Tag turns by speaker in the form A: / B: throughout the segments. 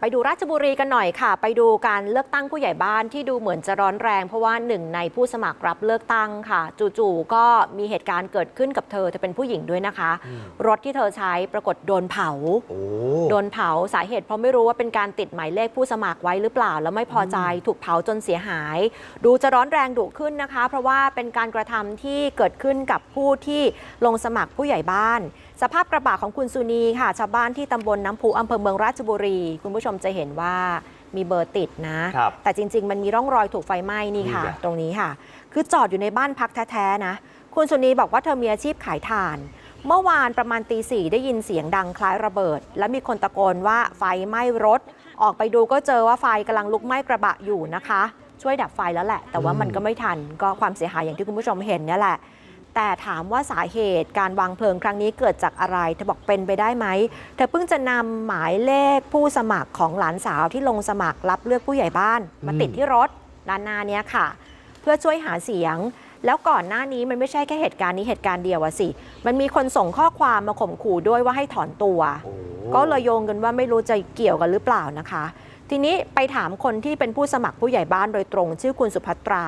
A: ไปดูราชบุรีกันหน่อยค่ะ ไปดูการเลือกตั้งผู้ใหญ่บ้านที่ดูเหมือนจะร้อนแรง เพราะว่าหนึ่งในผู้สมัครรับเลือกตั้งค่ะ จู่ๆก็มีเหตุการณ์เกิดขึ้นกับเธอเธอเป็นผู้หญิงด้วยนะคะ รถที่เธอใช้ปรากฏโดนเผา
B: โอ้
A: โดนเผาสาเหตุเพราะไม่รู้ว่าเป็นการติดหมายเลขผู้สมัครไว้หรือเปล่า แล้วไม่พอใจถูกเผาจนเสียหาย ดูจะร้อนแรงดุขึ้นนะคะ เพราะว่าเป็นการกระทำที่เกิดขึ้นกับผู้ที่ลงสมัครผู้ใหญ่บ้าน สภาพกระบะของคุณสุนีค่ะ ชาวบ้านที่ตำบลน้ำพุอำเภอเมืองราชบุรี คุณผู้ชมจะเห็นว่ามีเบอร์ติดนะ
B: ครับ
A: แต่จริง ๆ มันมีร่องรอยถูกไฟไหม้นี่ค่ะ
B: นี่ไง
A: ตรงนี้ค่ะ คือจอดอยู่ในบ้านพักแท้ๆนะ คุณสุนีบอกว่าเธอมีอาชีพขายถ่าน เมื่อวานประมาณตีสี่ได้ยินเสียงดังคล้ายระเบิด แล้วมีคนตะโกนว่าไฟไหม้รถ ออกไปดูก็เจอว่าไฟกำลังลุกไหม้กระบะอยู่นะคะ ช่วยดับไฟแล้วแหละ แต่ว่ามันก็ไม่ทันก็ความเสียหายอย่างที่คุณผู้ชมเห็นเนี่ยแหละ แต่ถามว่าสาเหตุการวางเพลิงครั้งนี้เกิดจากอะไร เธอบอกเป็นไปได้ไหม เธอเพิ่งจะนำหมายเลขผู้สมัครของหลานสาวที่ลงสมัครรับเลือกผู้ใหญ่บ้าน มาติดที่รถด้านหน้าเนี้ยค่ะ เพื่อช่วยหาเสียง แล้วก่อนหน้านี้มันไม่ใช่แค่เหตุการณ์นี้เหตุการณ์เดียวอะสิ มันมีคนส่งข้อความมาข่มขู่ด้วยว่าให้ถอนตัว
B: โอ้
A: ก็เลยโยงกันว่าไม่รู้จะเกี่ยวกันหรือเปล่านะคะ ทีนี้ไปถามคนที่เป็นผู้สมัครผู้ใหญ่บ้านโดยตรง ชื่อคุณสุภัตรา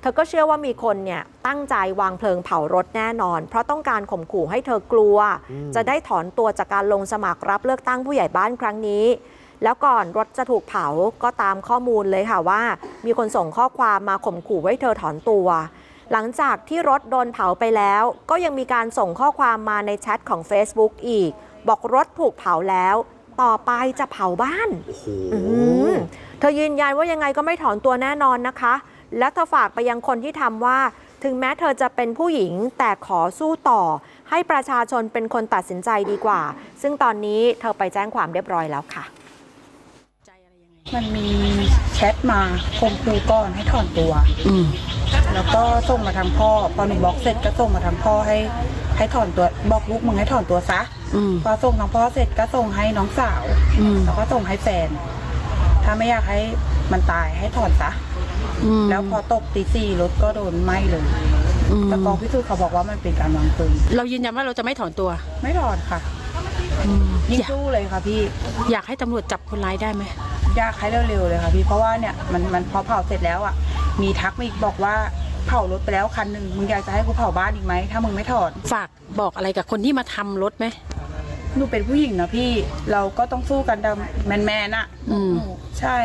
A: เธอก็เชื่อว่ามีคนเนี่ยตั้งใจวางเพลิงเผารถแน่นอน เพราะต้องการข่มขู่ให้เธอกลัว จะได้ถอนตัวจากการลงสมัครรับเลือกตั้งผู้ใหญ่บ้านครั้งนี้ แล้วก่อนรถจะถูกเผาก็ตามข้อมูลเลยค่ะว่า มีคนส่งข้อความมาข่มขู่ให้เธอถอนตัว หลังจากที่รถโดนเผาไปแล้ว ก็ยังมีการส่งข้อความมาในแชทของ Facebook อีก บอกรถถูกเผาแล้ว ต่อไปจะเผาบ้าน
B: โอ้โห
A: อืมเธอยืนยันว่ายังไงก็ไม่ถอนตัวแน่นอนนะคะ และเธอฝากไปยังคนที่ทำว่า ถึงแม้เธอจะเป็นผู้หญิงแต่ขอสู้ต่อ ให้ประชาชนเป็นคนตัดสินใจดีกว่า ซึ่งตอนนี้เธอไปแจ้งความเรียบร้อยแล้วค่ะ
C: มันมีแชทมาข่มขู่ก่อนให้ถอนตัวแล้วก็ส่งมาทางพ่อพอหนูบล็อกเสร็จก็ส่งมาทางพ่อให้ ให้ถอนตัวบอกลูกมึงให้ถอนตัวซะ
D: อืม
C: พอส่งทางพ่อเสร็จก็ส่งให้น้องสาว
D: อืม
C: แล้วก็ส่งให้แฟน ถ้าไม่อยากให้มันตายให้ถอนซะ
D: อืม
C: แล้วพอตกตีสี่รถก็โดนไหม้เลย
D: อืม
C: แต่กองพิสูจน์เขาบอกว่ามันเป็นการวางเพลิง
D: เรายืนยันว่าเราจะไม่ถอนตัว
C: ไม่ถอนค่ะยิ่ง
D: อยาก
C: สู้เลยค่ะพี่
D: อยากให้ตำรวจจับคนร้ายได้ไหม
C: ยากให้เร็วๆเลยค่ะพี่เพราะว่าเนี่ยมันมันพอเผาเสร็จแล้วอะ มีทักมาอีกบอกว่าเผารถไปแล้วคันหนึ่งมึงอยากจะให้กูเผาบ้านอีกไหมถ้ามึงไม่ถอน
D: ฝากบอกอะไรกับคนที่มาทำรถไหม
C: หนูเป็นผู้หญิงนะพี่เราก็ต้องสู้กันดำแมนๆอะ
D: อืม
C: หนูใช่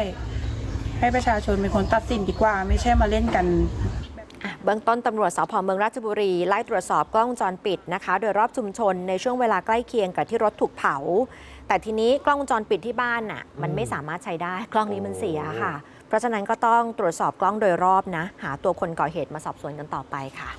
C: ให้ประชาชนเป็นคนตัดสินดีกว่า ไม่ใช่มาเล่นกัน
A: อะเบื้องต้นตำรวจสพเมืองราชบุรี ไล่ตรวจสอบกล้องวงจรปิดนะคะ โดยรอบชุมชนในช่วงเวลาใกล้เคียงกับที่รถถูกเผา แต่ทีนี้กล้องวงจรปิดที่บ้านน่ะมันไม่สามารถใช้ได้กล้องนี้มันเสียค่ะ เพราะฉะนั้นก็ต้องตรวจสอบกล้องโดยรอบนะ หาตัวคนก่อเหตุมาสอบสวนกันต่อไปค่ะ